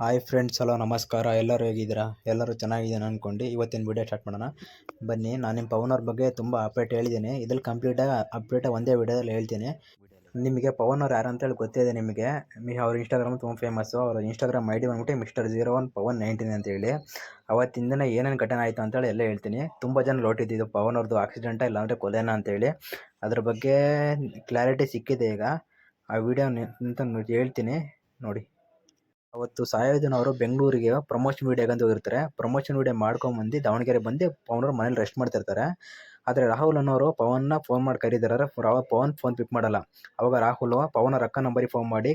Hi friends hello, ನಮಸ್ಕಾರ. ಎಲ್ಲರೂ ಹೇಗಿದ್ದೀರಾ? ಎಲ್ಲರೂ ಚೆನ್ನಾಗಿದ್ದೀನಿ ಅಂದ್ಕೊಂಡು ಇವತ್ತಿನ ವಿಡಿಯೋ ಸ್ಟಾರ್ಟ್ ಮಾಡೋಣ. ಬನ್ನಿ, ನಾನು ನಿಮ್ಮ ಪವನ್ ಅವ್ರ ಬಗ್ಗೆ ತುಂಬ ಅಪ್ಡೇಟ್ ಹೇಳಿದ್ದೀನಿ. ಇದ್ರಲ್ಲಿ ಕಂಪ್ಲೀಟಾಗಿ ಅಪ್ಡೇಟ್ ಒಂದೇ ವಿಡಿಯೋದಲ್ಲಿ ಹೇಳ್ತೀನಿ. ನಿಮಗೆ ಪವನ್ ಅವ್ರು ಯಾರು ಅಂತೇಳಿ ಗೊತ್ತಿದೆ ನಿಮಗೆ. ಅವ್ರ ಇನ್ಸ್ಟಾಗ್ರಾಮ್ ತುಂಬ ಫೇಮಸ್ಸು ಅವ್ರ ಇನ್ಸ್ಟಾಗ್ರಾಮ್ ಐ ಡಿ ಬಂದ್ಬಿಟ್ಟು mister zero one Pavan nineteen ಅಂತೇಳಿ ಅವತ್ತಿನ ದಿನ ಏನೇನು ಘಟನೆ ಆಯಿತು ಅಂತೇಳಿ ಎಲ್ಲ ಹೇಳ್ತೀನಿ. ತುಂಬ ಜನ ಲೋಟಿದ್ದು ಪವನ್ ಅವ್ರದ್ದು ಆಕ್ಸಿಡೆಂಟ ಇಲ್ಲಾಂದರೆ ಕೊಲೆನಾ ಅಂತೇಳಿ ಅದ್ರ ಬಗ್ಗೆ ಕ್ಲಾರಿಟಿ ಸಿಕ್ಕಿದೆ ಈಗ. ಆ ವಿಡಿಯೋ ನಿಂತ ಹೇಳ್ತೀನಿ. ನೋಡಿ. ಅವತ್ತು ಸಾಯೋಜನ ಅವರು ಬೆಂಗಳೂರಿಗೆ ಪ್ರಮೋಷನ್ ವೀಡಿಯೋಗಂತ ಹೋಗಿರ್ತಾರೆ ಪ್ರಮೋಷನ್ ವೀಡಿಯೋ ಮಾಡ್ಕೊಂಬಂದು ದಾವಣಗೆರೆ ಬಂದು ಪವನ್ ಮನೇಲಿ ರೆಸ್ಟ್ ಮಾಡ್ತಿರ್ತಾರೆ ಆದರೆ ರಾಹುಲ್ ಅನ್ನೋರು ಪವನ್ನ ಫೋನ್ ಮಾಡಿ ಕರೀತಾರೆ ಪವನ್ ಫೋನ್ ಪಿಕ್ ಮಾಡಲ್ಲ. ಅವಾಗ ರಾಹುಲ್ ಪವನ್ ಅವ್ರ ಅಕ್ಕ ನಂಬರಿಗೆ ಫೋನ್ ಮಾಡಿ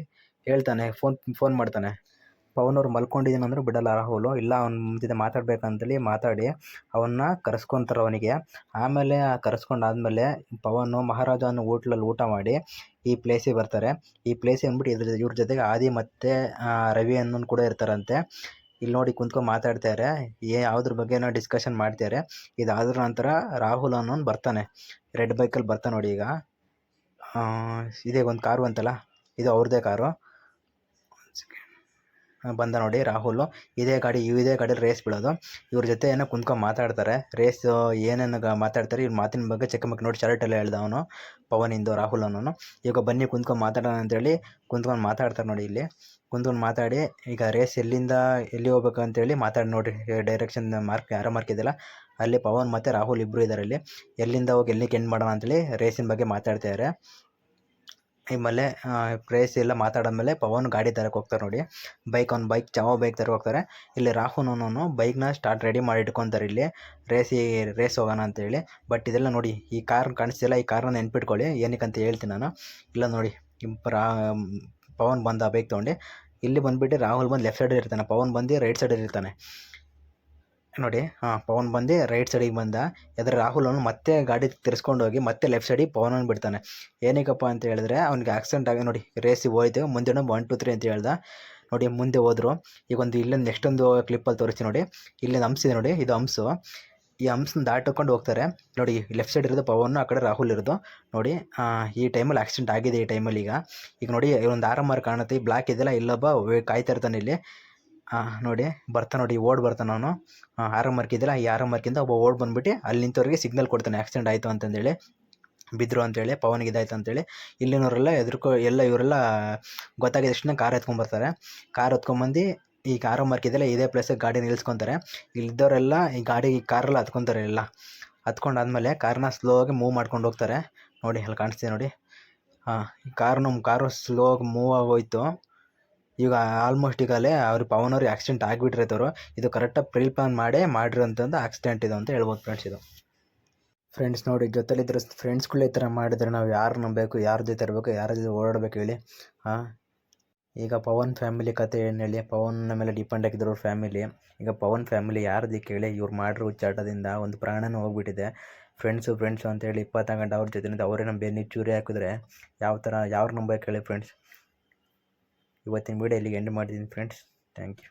ಹೇಳ್ತಾನೆ ಫೋನ್ ಫೋನ್ ಮಾಡ್ತಾನೆ. ಪವನ್ ಅವ್ರು ಮಲ್ಕೊಂಡಿದ್ದೀನಿ ಅಂದರೂ ಬಿಡಲ್ಲ ರಾಹುಲ್. ಇಲ್ಲ, ಅವ್ನ ಜೊತೆ ಮಾತಾಡ್ಬೇಕಂತೇಳಿ ಮಾತಾಡಿ ಅವನ್ನ ಕರೆಸ್ಕೊತಾರೆ ಅವನಿಗೆ. ಆಮೇಲೆ ಕರೆಸ್ಕೊಂಡಾದ್ಮೇಲೆ ಪವನು ಮಹಾರಾಜ ಅನ್ನೋ ಹೋಟ್ಲಲ್ಲಿ ಊಟ ಮಾಡಿ ಈ ಪ್ಲೇಸಿಗೆ ಬರ್ತಾರೆ. ಈ ಪ್ಲೇಸಿಗೆ ಅಂದ್ಬಿಟ್ಟು ಇದ್ರ ಇವ್ರ ಜೊತೆಗೆ ಆದಿ ಮತ್ತು ರವಿ ಅನ್ನೋನು ಕೂಡ ಇರ್ತಾರಂತೆ. ಇಲ್ಲಿ ನೋಡಿ ಕುಂತ್ಕೊಂಡು ಮಾತಾಡ್ತಾರೆ. ಏ, ಯಾವುದ್ರ ಬಗ್ಗೆನೋ ಡಿಸ್ಕಷನ್ ಮಾಡ್ತಾರೆ. ಇದಾದ್ರ ನಂತರ ರಾಹುಲ್ ಅನ್ನೋನು ಬರ್ತಾನೆ. ರೆಡ್ ಬೈಕಲ್ಲಿ ಬರ್ತಾನೆ ನೋಡಿ ಈಗ. ಇದೇ ಒಂದು ಕಾರು ಅಂತಲ್ಲ? ಇದು ಅವ್ರದ್ದೇ ಕಾರು. ಬಂದ ನೋಡಿ ರಾಹುಲ್. ಇದೇ ಗಾಡಿ ಇದೇ ಗಾಡಿ ರೇಸ್ ಬಿಡೋದು ಇವ್ರ ಜೊತೆ ಏನೋ ಕುಂತ್ಕೊಂಡು ಮಾತಾಡ್ತಾರೆ. ರೇಸ್ ಏನೇನು ಮಾತಾಡ್ತಾರೆ, ಇವ್ರ ಮಾತಿನ ಬಗ್ಗೆ ಚೆಕ್ ಮಾಡಿ ನೋಡಿ ಶರ್ಟ್ ಎಲ್ಲ ಹೇಳ್ದ ಅವನು, ಪವನಿಂದು, ರಾಹುಲ್ ಅನ್ನೋನು. ಈಗ ಬನ್ನಿ ಕುಂತ್ಕೊಂಡು ಮಾತಾಡೋಣ ಅಂತೇಳಿ ಕುಂತ್ಕೊಂಡು ಮಾತಾಡ್ತಾರೆ ನೋಡಿ ಇಲ್ಲಿ. ಕುಂತ್ಕೊಂಡು ಮಾತಾಡಿ, ಈಗ ರೇಸ್ ಎಲ್ಲಿಂದ, ಎಲ್ಲಿ ಹೋಗ್ಬೇಕು ಅಂತೇಳಿ ಮಾತಾಡಿ ನೋಡಿ. ಡೈರೆಕ್ಷನ್ ಮಾರ್ಕ್ ಯಾರೋ ಮಾರ್ಕ್ ಇದೆಯಲ್ಲ ಅಲ್ಲಿ ಪವನ್ ಮತ್ತು ರಾಹುಲ್ ಇಬ್ಬರು ಇದ್ದಾರೆ ಇಲ್ಲಿ. ಎಲ್ಲಿಂದ ಹೋಗಿ ಎಲ್ಲಿಗೆ ಎಂಡ್ ಮಾಡೋಣ ಅಂತೇಳಿ ರೇಸಿನ ಬಗ್ಗೆ ಮಾತಾಡ್ತಾರೆ ಆಮೇಲೆ ಪ್ರೇಯಸಿ ಎಲ್ಲ ಮಾತಾಡಾದ್ಮೇಲೆ ಪವನ್ ಗಾಡಿ ತರಕ್ಕೆ ಹೋಗ್ತಾರೆ ನೋಡಿ. ಬೈಕ್ ಒಂದು ಬೈಕ್ ಚಾವ ಬೈಕ್ ತರಕ್ಕೆ ಹೋಗ್ತಾರೆ. ಇಲ್ಲಿ ರಾಹುನೂನು ಬೈಕ್ನ ಸ್ಟಾರ್ಟ್ ರೆಡಿ ಮಾಡಿ ಇಟ್ಕೊತಾರೆ ಇಲ್ಲಿ. ರೇಸಿ, ರೇಸ್ ಹೋಗೋಣ ಅಂತೇಳಿ ಬಟ್ ಇದೆಲ್ಲ ನೋಡಿ, ಈ ಕಾರ್ ಕಾಣಿಸ್ತಿಲ್ಲ, ಈ ಕಾರ್ನ ನೆನ್ಪಿಟ್ಕೊಳ್ಳಿ. ಏನಕ್ಕೆ ಅಂತ ಹೇಳ್ತೀನಿ ನಾನು. ಇಲ್ಲ ನೋಡಿ ರಾ, ಪವನ್ ಬಂದ ಬೈಕ್ ತೊಗೊಂಡು. ಇಲ್ಲಿ ಬಂದುಬಿಟ್ಟು ರಾಹುಲ್ ಬಂದು ಲೆಫ್ಟ್ ಸೈಡ್ ಇರ್ತಾನೆ. ಪವನ್ ಬಂದು ರೈಟ್ ಸೈಡಲ್ಲಿ ಇರ್ತಾನೆ. ನೋಡಿ ಹಾಂ ಪವನ್ ಬಂದು ರೈಟ್ ಸೈಡಿಗೆ ಬಂದ. ಎದುರು ರಾಹುಲ್ ಅವನು ಮತ್ತೆ ಗಾಡಿ ತಿರ್ಸ್ಕೊಂಡು ಹೋಗಿ ಮತ್ತೆ ಲೆಫ್ಟ್ ಸೈಡಿಗೆ ಪವನನ್ನು ಬಿಡ್ತಾನೆ. ಏನಕ್ಕಪ್ಪ ಅಂತ ಹೇಳಿದ್ರೆ, ಅವ್ನಿಗೆ ಆಕ್ಸಿಡೆಂಟ್ ಆಗಿ ನೋಡಿ ರೇಸಿಗೆ ಹೋಯ್ತು. ಮುಂದೆ ಒನ್ ಟು ತ್ರೀ ಅಂತ ಹೇಳ್ದ. ನೋಡಿ, ಮುಂದೆ ಹೋದ್ರು. ಈಗ ಒಂದು ಇಲ್ಲೊಂದು ನೆಕ್ಸ್ಟ್ ಒಂದು ಕ್ಲಿಪ್ಪಲ್ಲಿ ತೋರಿಸ್ತೀನಿ ನೋಡಿ. ಇಲ್ಲಿ ಹಂಪ್ಸ್ ಇದೆ ನೋಡಿ, ಇದು ಹಂಪ್ಸು ಈ ಹಂಸನ ದಾಟಕೊಂಡು ಹೋಗ್ತಾರೆ. ನೋಡಿ ಲೆಫ್ಟ್ ಸೈಡ್ ಇರೋದು ಪವನ್, ಆ ಕಡೆ ರಾಹುಲ್ ಇರೋದು. ನೋಡಿ ಈ ಟೈಮಲ್ಲಿ ಆಕ್ಸಿಡೆಂಟ್ ಆಗಿದೆ ಈ ಟೈಮಲ್ಲಿ ಈಗ. ಈಗ ನೋಡಿ ಒಂದು ಆರ್ ಕಾಣುತ್ತೆ. ಈ ಬ್ಲಾಕ್ ಇದೆಯಲ್ಲ, ಇಲ್ಲೊಬ್ಬ ಕಾಯ್ತಾ ಇರ್ತಾನೆ ಇಲ್ಲಿ. ನೋಡಿ ಬರ್ತಾನೆ ನೋಡಿ ಓಡ್ ಬರ್ತಾನೆ ಅವನು ಆರೋ ಮಾರ್ಕ್ ಇದೆಯಲ್ಲ, ಈ ಆರೋ ಮಾರ್ಕಿಂದ ಒಬ್ಬ ಓಡ್ ಬಂದ್ಬಿಟ್ಟು ಅಲ್ಲಿ ನಿಂತವ್ರಿಗೆ ಸಿಗ್ನಲ್ ಕೊಡ್ತಾನೆ. ಆಕ್ಸಿಡೆಂಟ್ ಆಯಿತು ಅಂತಂದೇಳಿ ಬಿದ್ದರು ಅಂತೇಳಿ, ಪವನ್ಗೆ ಇದಾಯ್ತು ಅಂತೇಳಿ. ಇಲ್ಲಿನವರೆಲ್ಲ ಎದುರ್ಕೊ, ಎಲ್ಲ ಇವರೆಲ್ಲ ಗೊತ್ತಾಗಿದ ತಕ್ಷಣ ಕಾರ್ ಎತ್ಕೊಂಡ್ಬರ್ತಾರೆ ಕಾರ್ ಎತ್ಕೊಂಬಂದು ಈ ಕಾರ್ ಮಾರ್ಕ್ ಇದೆಯಲ್ಲ, ಇದೇ ಪ್ಲೇಸಿಗೆ ಗಾಡಿ ನಿಲ್ಸ್ಕೊತಾರೆ. ಇಲ್ಲಿದ್ದವರೆಲ್ಲ ಈ ಗಾಡಿ ಕಾರೆಲ್ಲ ಹತ್ಕೊತಾರೆ ಎಲ್ಲ. ಹತ್ಕೊಂಡಾದ್ಮೇಲೆ ಕಾರ್ನ ಸ್ಲೋ ಆಗಿ ಮೂವ್ ಮಾಡ್ಕೊಂಡು ಹೋಗ್ತಾರೆ. ನೋಡಿ, ಅಲ್ಲಿ ಕಾಣಿಸ್ತಿದೆ ನೋಡಿ. ಹಾಂ ಈ ನಮ್ಮ ಕಾರು ಸ್ಲೋ ಆಗಿ ಮೂವ್ ಆಗೋಯ್ತು. ಈಗ ಆಲ್ಮೋಸ್ಟ್ ಈಗಲೇ ಅವ್ರು ಪವನ್ ಅವ್ರಿಗೆ ಆಕ್ಸಿಡೆಂಟ್ ಆಗಿಬಿಟ್ಟಿರ್ತಾರೆ ಇದು ಕರೆಕ್ಟಾಗಿ ಪ್ರೀ ಪ್ಲಾನ್ ಮಾಡೇ ಮಾಡಿರೋಂಥದ್ದು ಆಕ್ಸಿಡೆಂಟ್ ಇದು ಅಂತ ಹೇಳ್ಬೋದು ಫ್ರೆಂಡ್ಸ್ ಇದು. ಫ್ರೆಂಡ್ಸ್ ನೋಡಿ ಜೊತೆಲಿದ್ದರೆ ಫ್ರೆಂಡ್ಸ್ಗಳು ಈ ಥರ ಮಾಡಿದರೆ ನಾವು ಯಾರು ನಂಬಬೇಕು, ಯಾರ ಜೊತೆ ಇರಬೇಕು, ಯಾರ ಜೊತೆ ಓಡಾಡಬೇಕು ಹೇಳಿ, ಹಾಂ? ಈಗ ಪವನ್ ಫ್ಯಾಮಿಲಿ ಕತೆ ಏನು ಹೇಳಿ ಪವನ್ನ ಮೇಲೆ ಡಿಪೆಂಡ್ ಆಗಿದ್ರು ಫ್ಯಾಮಿಲಿ ಈಗ ಪವನ್ ಫ್ಯಾಮಿಲಿ ಯಾರ್ದು ಕೇಳಿ, ಇವ್ರು ಮಾಡಿರೋ ಉಚ್ಚಾಟದಿಂದ ಒಂದು ಪ್ರಾಣನೂ ಹೋಗ್ಬಿಟ್ಟಿದೆ. ಫ್ರೆಂಡ್ಸು ಫ್ರೆಂಡ್ಸು ಅಂತೇಳಿ ಇಪ್ಪತ್ತು ಗಂಟೆ ಅವ್ರ ಜೊತೆ ಅವರೇ ನಮ್ಮ ಬೆನ್ನಿಗೆ ಚೂರಿ ಹಾಕಿದ್ರೆ, ಯಾವ ಥರ, ಯಾರು ನಂಬಬೇಕು ಹೇಳಿ ಫ್ರೆಂಡ್ಸ್ ಇವತ್ತಿನ ವೀಡಿಯೋ ಇಲ್ಲಿಗೆ ಎಂಡ್ ಮಾಡ್ತೀನಿ ಫ್ರೆಂಡ್ಸ್ ಥ್ಯಾಂಕ್ ಯು